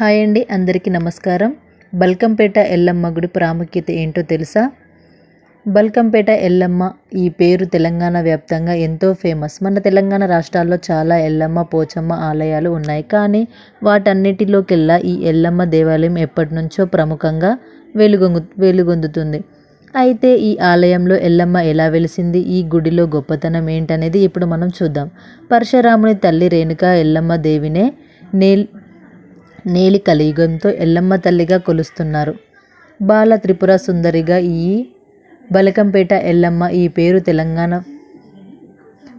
Hi అండి అందరికీ నమస్కారం. బల్కంపేట ఎల్లమ్మ గుడి ప్రాముఖ్యత ఏంటో తెలుసా? బల్కంపేట ఎల్లమ్మ ఈ పేరు తెలంగాణ వ్యాప్తంగా ఎంతో ఫేమస్. మన తెలంగాణ రాష్ట్రాల్లో చాలా ఎల్లమ్మ పోచమ్మ ఆలయాలు ఉన్నాయి. కానీ వాటన్నిటిలోకెల్లా ఈ ఎల్లమ్మ దేవాలయం ఎప్పటి నుంచో ప్రముఖంగా వెలుగొంగు వెలుగొందుతుంది. అయితే ఈ ఆలయంలో ఎల్లమ్మ ఎలా వెలిసింది? ఈ గుడిలో గొప్పతనం ఏంటనేది ఇప్పుడు మనం చూద్దాం. పరశురాముని తల్లి రేణుక ఎల్లమ్మ దేవినే నేల్ నేలి కలియుగంతో ఎల్లమ్మ తల్లిగా కొలుస్తున్నారు. బాల త్రిపుర సుందరిగా ఈ బలకంపేట ఎల్లమ్మ ఈ పేరు తెలంగాణ.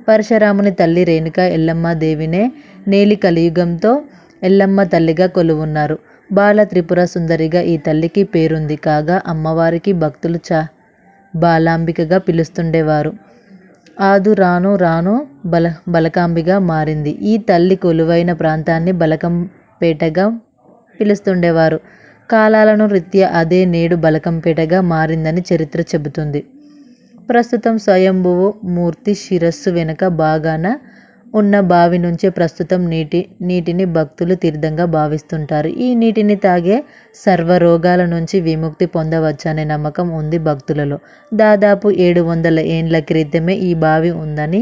పరశురాముని తల్లి రేణుక ఎల్లమ్మ దేవినే నేలి కలియుగంతో ఎల్లమ్మ తల్లిగా కొలువున్నారు. బాల త్రిపుర సుందరిగా ఈ తల్లికి పేరుంది కాగా అమ్మవారికి భక్తులు చా బాలాంబికగా పిలుస్తుండేవారు. ఆదు రాను రాను బల బలకాంబిగా మారింది. ఈ తల్లి కొలువైన ప్రాంతాన్ని బలకం బలకంపేటగా పిలుస్తుండేవారు. కాలాలను రీత్యా అదే నేడు బలకంపేటగా మారిందని చరిత్ర చెబుతుంది. ప్రస్తుతం స్వయంభువు మూర్తి శిరస్సు వెనుక బాగాన ఉన్న బావి నుంచే ప్రస్తుతం నీటి నీటిని భక్తులు తీర్థంగా భావిస్తుంటారు. ఈ నీటిని తాగే సర్వ రోగాల నుంచి విముక్తి పొందవచ్చనే నమ్మకం ఉంది భక్తులలో. దాదాపు ఏడు వందల ఏండ్ల క్రితమే ఈ బావి ఉందని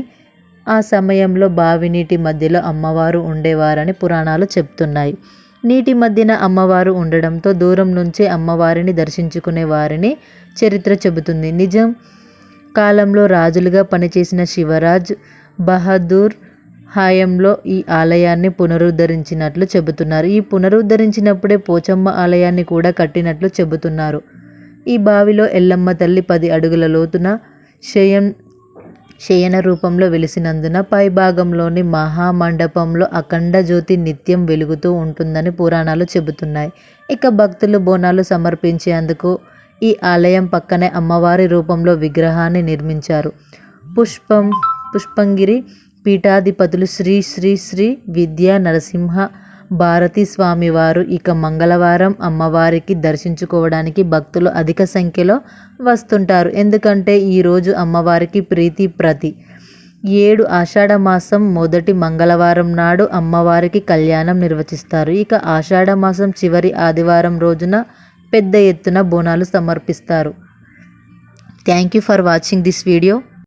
ఆ సమయంలో బావి నీటి మధ్యలో అమ్మవారు ఉండేవారని పురాణాలు చెప్తున్నాయి. నీటి మధ్యన అమ్మవారు ఉండడంతో దూరం నుంచే అమ్మవారిని దర్శించుకునే వారిని చరిత్ర చెబుతుంది. నిజం? కాలంలో రాజులుగా పనిచేసిన శివరాజ్ బహదూర్ హాయంలో ఈ ఆలయాన్ని పునరుద్ధరించినట్లు చెబుతున్నారు. ఈ పునరుద్ధరించినప్పుడే పోచమ్మ ఆలయాన్ని కూడా కట్టినట్లు చెబుతున్నారు. ఈ బావిలో ఎల్లమ్మ తల్లి పది అడుగుల లోతున శయం శయన రూపంలో వెలిసినందున పై భాగంలోని మహామండపంలో అఖండ జ్యోతి నిత్యం వెలుగుతూ ఉంటుందని పురాణాలు చెబుతున్నాయి. ఇక భక్తులు బోనాలు సమర్పించేందుకు ఈ ఆలయం పక్కనే అమ్మవారి రూపంలో విగ్రహాన్ని నిర్మించారు. పుష్పం పుష్పంగిరి పీఠాధిపతులు శ్రీ శ్రీ శ్రీ విద్యా నరసింహ భారతీ స్వామివారు ఇక మంగళవారం అమ్మవారికి దర్శించుకోవడానికి భక్తులు అధిక సంఖ్యలో వస్తుంటారు. ఎందుకంటే ఈరోజు అమ్మవారికి ప్రీతి ప్రతి. ఏడు ఆషాఢ మాసం మొదటి మంగళవారం నాడు అమ్మవారికి కళ్యాణం నిర్వచిస్తారు. ఇక ఆషాఢ మాసం చివరి ఆదివారం రోజున పెద్ద ఎత్తున బోనాలు సమర్పిస్తారు. Thank you for watching this video.